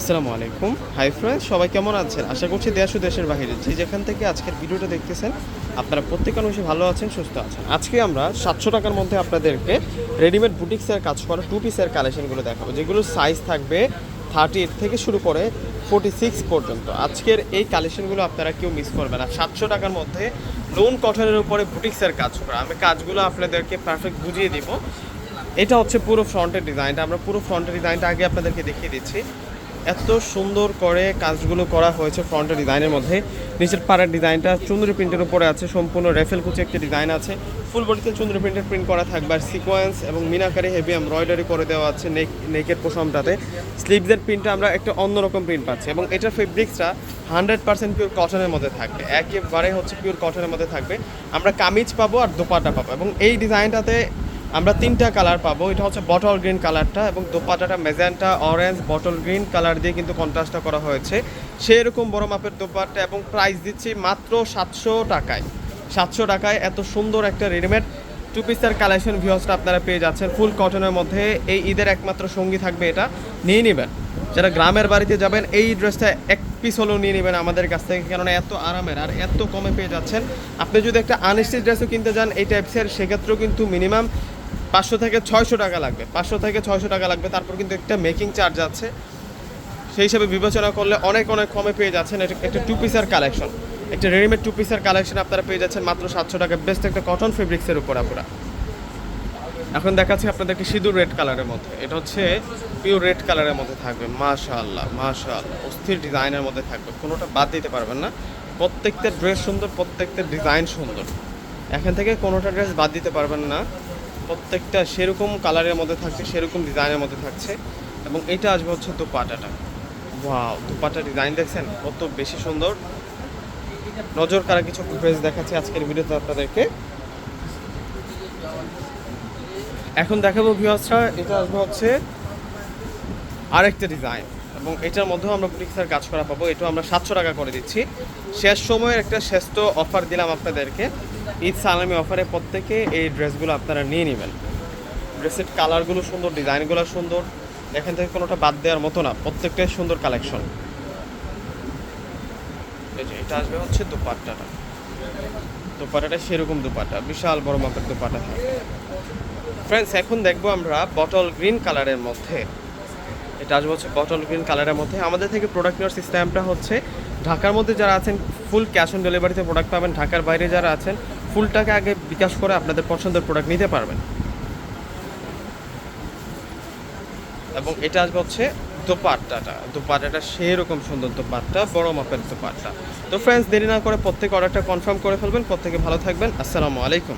আসসালামু আলাইকুম। Hi friends সবাই কেমন আছেন? আশা করছি দেশ ও দেশের বাইরে যে যেখান থেকে আজকের ভিডিওটা দেখতেছেন, আপনারা প্রত্যেক মানুষই ভালো আছেন, সুস্থ আছেন। আজকে আমরা সাতশো টাকার মধ্যে আপনাদেরকে রেডিমেড বুটিক্সের কাজ করা টু পিসের কালেকশনগুলো দেখাবো, যেগুলো সাইজ থাকবে থার্টি এইট থেকে শুরু করে ফোর্টি সিক্স পর্যন্ত। আজকের এই কালেকশনগুলো আপনারা কেউ মিস করবেন না। সাতশো টাকার মধ্যে লোন কটনের উপরে বুটিক্সের কাজ করা। আমি কাজগুলো আপনাদেরকে পারফেক্ট বুঝিয়ে দিব। এটা হচ্ছে পুরো ফ্রন্টের ডিজাইনটা আমরা পুরো ফ্রন্টের ডিজাইনটা আগে আপনাদেরকে দেখিয়ে দিচ্ছি। এত সুন্দর করে কাজগুলো করা হয়েছে ফ্রন্টের ডিজাইনের মধ্যে। নিচের পাড়ার ডিজাইনটা চুন্দরি প্রিন্টের উপরে আছে, সম্পূর্ণ রেফেল কুচি একটি ডিজাইন আছে। ফুল বডিতে চুন্দরি প্রিন্টের প্রিন্ট করা থাকবে আর সিকোয়েন্স এবং মিনাকারি হেভি এমব্রয়ডারি করে দেওয়া আছে নেক নেকের পোষমটাতে স্লিভসের প্রিন্টটা আমরা একটা অন্যরকম প্রিন্ট পাচ্ছি এবং এটার ফেব্রিক্সটা হান্ড্রেড পার্সেন্ট পিওর কটনের মধ্যে থাকবে। একেবারে হচ্ছে পিওর কটনের মধ্যে থাকবে। আমরা কামিজ পাবো আর দোপাটা পাবো এবং এই ডিজাইনটাতে আমরা তিনটা কালার পাবো। এটা হচ্ছে বটল গ্রিন কালারটা এবং দোপাটাটা magenta orange bottle green colour দিয়ে কিন্তু কন্ট্রাস্টটা করা হয়েছে। সেই রকম বড় মাপের দোপাট্টা এবং প্রাইস দিচ্ছি মাত্র সাতশো টাকায়। সাতশো টাকায় এত সুন্দর একটা রেডিমেড টু পিসের কালেকশন ভিউসটা আপনারা পেয়ে যাচ্ছেন ফুল কটনের মধ্যে। এই ঈদের একমাত্র সঙ্গী থাকবে এটা। নিয়ে নেবেন। যারা গ্রামের বাড়িতে যাবেন, এই ড্রেসটা এক পিস হলেও নিয়ে নেবেন আমাদের কাছ থেকে। কেননা এত আরামের আর এত কমে পেয়ে যাচ্ছেন। আপনি যদি একটা আনস্টিচ ড্রেসও কিনতে যান, এই টাইপসের সেক্ষেত্রেও কিন্তু মিনিমাম পাঁচশো থেকে ছয়শো টাকা লাগবে। পাঁচশো থেকে ছয়শো টাকা লাগবে। তারপর কিন্তু একটা মেকিং চার্জ আছে। সেই হিসাবে বিবেচনা করলে অনেক অনেক কমে পেয়ে যাচ্ছেন। এটা একটা টু পিসের কালেকশন একটা রেডিমেড টু পিসের কালেকশন আপনারা পেয়ে যাচ্ছেন মাত্র সাতশো টাকা। বেস্ট একটা কটন ফেব্রিক্সের উপর আপুরা এখন দেখাচ্ছি আপনাদেরকে সিঁদুর রেড কালারের মধ্যে। এটা হচ্ছে পিওর রেড কালারের মধ্যে থাকবে। মাশাআল্লাহ মাশাআল্লাহ। অস্থির ডিজাইনের মধ্যে থাকবে। কোনোটা বাদ দিতে পারবেন না। প্রত্যেকটা ড্রেস সুন্দর, প্রত্যেকটা ডিজাইন সুন্দর। এখান থেকে কোনোটা ড্রেস বাদ দিতে পারবেন না। প্রত্যেকটা সেরকম কালারের মধ্যে থাকছে, সেরকম ডিজাইনের মধ্যে থাকছে এবং এটা আসবে হচ্ছে দোপাটাটা। ওয়াও, দোপাটা ডিজাইন দেখছেন? কত বেশি সুন্দর। নজর কারা কিছু ড্রেস দেখাচ্ছে আজকের ভিডিওতে আপনাদেরকে। এখন দেখাবো ভিউয়ার্সরা, এটা আসবে হচ্ছে আরেকটা ডিজাইন। এবং এটার মধ্যেও আমরা বুটিক্সের কাজ করা পাবো। এটাও আমরা সাতশো টাকা করে দিচ্ছি। শেষ সময়ের একটা শ্রেষ্ঠ অফার দিলাম আপনাদেরকে। ঈদ সালামি অফারে প্রত্যেকে এই ড্রেসগুলো আপনারা নিয়ে নেবেন। ড্রেসের কালারগুলো সুন্দর ডিজাইনগুলো সুন্দর। এখান থেকে কোনোটা বাদ দেওয়ার মতো না, প্রত্যেকটাই সুন্দর কালেকশন এটা আসবে হচ্ছে দুপাট্টাটা। দুপাট্টাটা সেরকম দুপাট্টা, বিশাল বড় মাপের দুপাট্টা থাকবে ফ্রেন্ডস এখন দেখব আমরা বটল গ্রিন কালারের মধ্যে এটা আসবে হচ্ছে বটল গ্রিন কালারের মধ্যে। আমাদের থেকে প্রোডাক্ট নেওয়ার সিস্টেমটা হচ্ছে ঢাকার মধ্যে যারা আছেন ফুল ক্যাশ অন ডেলিভারিতে প্রোডাক্ট পাবেন। ঢাকার বাইরে যারা আছেন ফুল টাকা আগে বিকাশ করে আপনাদের পছন্দের প্রোডাক্ট নিতে পারবেন। এবং এটা আসবে হচ্ছে দোপাট্টাটা। দোপাট্টাটা সেরকম সুন্দর দোপাট্টা, বড় মাপের দোপাট্টা। তো ফ্রেন্ডস দেরি না করে প্রত্যেক অর্ডারটা কনফার্ম করে ফেলবেন। প্রত্যেকে ভালো থাকবেন। আসসালামু আলাইকুম।